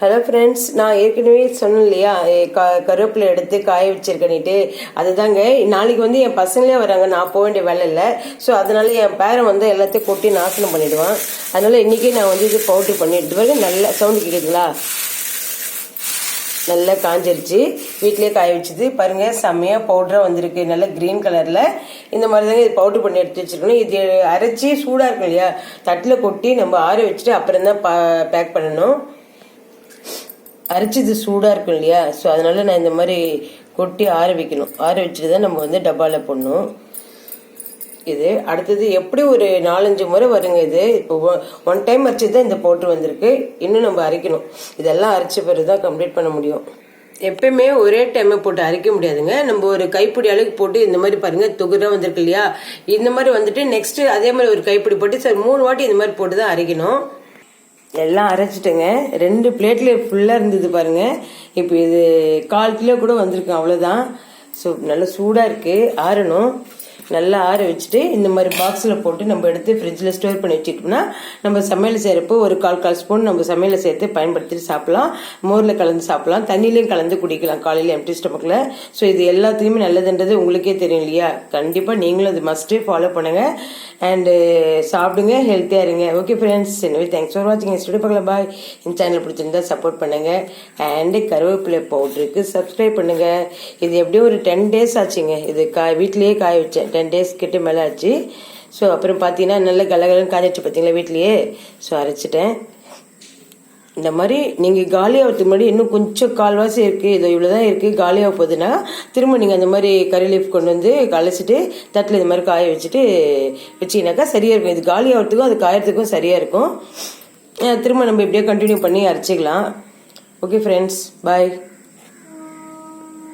Hello friends நான் ஏற்கனவே சொன்னேன் இல்லையா க கருவேப்பிலை எடுத்து காய வச்சிருக்கேன்னுட்டு. அதுதாங்க நாளைக்கு வந்து என் பசங்களே வராங்க. நான் போக வேண்டிய வேலை இல்லை. ஸோ அதனால என் பேரன் வந்து எல்லாத்தையும் கொட்டி நாசனம் பண்ணிவிடுவான் அதனால் இன்றைக்கே நான் வந்து இது பவுட்ரு பண்ணிட்டு வரேன் நல்லா சவுண்டு கேட்குதுங்களா நல்லா காஞ்சிருச்சு. வீட்டிலேயே காய வச்சுது. பாருங்க செம்மையாக பவுடராக வந்திருக்கு. நல்லா க்ரீன் கலரில். இந்த மாதிரி தாங்க இது பவுட்ரு பண்ணி எடுத்து வச்சிருக்கணும். இது அரைச்சி சூடாக இருக்கும் இல்லையா? தட்டில் கொட்டி நம்ம ஆற வச்சுட்டு அப்புறம் தான் பேக் பண்ணணும். அரைச்சது சூடாக இருக்கும் இல்லையா? ஸோ அதனால நான் இந்த மாதிரி கொட்டி ஆற வைக்கணும். ஆற வச்சுட்டு தான் நம்ம வந்து டப்பாவில் போடணும். இது அடுத்தது எப்படி ஒரு நாலஞ்சு முறை வருங்க இது. இப்போ ஒன் டைம் அரைச்சது தான் இந்த போட்டு வந்திருக்கு. இன்னும் நம்ம அரைக்கணும். இதெல்லாம் அரைச்ச பிறகு தான் கம்ப்ளீட் பண்ண முடியும். எப்பயுமே ஒரே டைமை போட்டு அரைக்க முடியாதுங்க. நம்ம ஒரு கைப்பிடி அளவுக்கு போட்டு இந்த மாதிரி பாருங்க தொகுரா வந்திருக்கு இல்லையா? இந்த மாதிரி வந்துட்டு நெக்ஸ்ட் அதே மாதிரி ஒரு கைப்பிடி போட்டு சரி மூணு வாட்டி இந்த மாதிரி போட்டு தான் அரைக்கணும். எல்லாம் அரைச்சிட்டேங்க. ரெண்டு பிளேட்லேயே ஃபுல்லாக இருந்தது பாருங்க. இப்போ இது கால் கிலோ கூட வந்திருக்கு அவ்வளோதான் ஸோ நல்லா சூடாக இருக்குது ஆறணும். நல்லா ஆற வச்சுட்டு இந்த மாதிரி பாக்ஸில் போட்டு நம்ம எடுத்து ஃப்ரிட்ஜில் ஸ்டோர் பண்ணி வச்சுக்கிட்டோம்னா நம்ம சமையல் செய்கிறப்போ ஒரு கால் கால் ஸ்பூன் நம்ம சமையலில் சேர்த்து பயன்படுத்திட்டு சாப்பிடலாம். மோரில் கலந்து சாப்பிடலாம். தண்ணியிலையும் கலந்து குடிக்கலாம். காலையில் எம்டி ஸ்டமக்கில் ஸோ இது எல்லாத்துக்குமே நல்லதுன்றது உங்களுக்கே தெரியும் இல்லையா? கண்டிப்பாக நீங்களும் அது மஸ்ட்டு ஃபாலோ பண்ணுங்கள் அண்டு சாப்பிடுங்க ஹெல்த்தியாக இருங்க. ஓகே ஃப்ரெண்ட்ஸ் எனவே தேங்க்ஸ் ஃபார் வாட்சிங் ஸ்டுடியோ பார்க்கலாம். பாய் இந்த சேனல் பிடிச்சிருந்தா சப்போர்ட் பண்ணுங்கள் அண்டு கருவேப்பிலை பவுடருக்கு சப்ஸ்கிரைப் பண்ணுங்கள் இது எப்படியும் ஒரு டென் டேஸ் ஆச்சுங்க. இது காய் வீட்லேயே காய வச்சேன். டென் டேஸ் கிட்ட மேலே ஆச்சு. ஸோ அப்புறம் பார்த்தீங்கன்னா நல்ல கலகலன்னு காய்ச்சி பார்த்தீங்களா வீட்லேயே? ஸோ அரைச்சிட்டேன். இந்த மாதிரி நீங்கள் காலியாகிறதுக்கு முன்னாடி இன்னும் கொஞ்சம் கால்வாசி இருக்குது இதோ இவ்வளோ தான் இருக்குது காலியாக போகுதுன்னா திரும்ப நீங்கள் அந்த மாதிரி கறி லீஃப் கொண்டு வந்து கலைச்சிட்டு தட்டில் இந்த மாதிரி காய வச்சுட்டு வச்சிங்கனாக்கா சரியாக இருக்கும். இது காலியாகிறதுக்கும் அது காயறதுக்கும் சரியாக இருக்கும். திரும்ப நம்ம இப்படியே கண்டினியூ பண்ணி அரைச்சிக்கலாம். Okay friends bye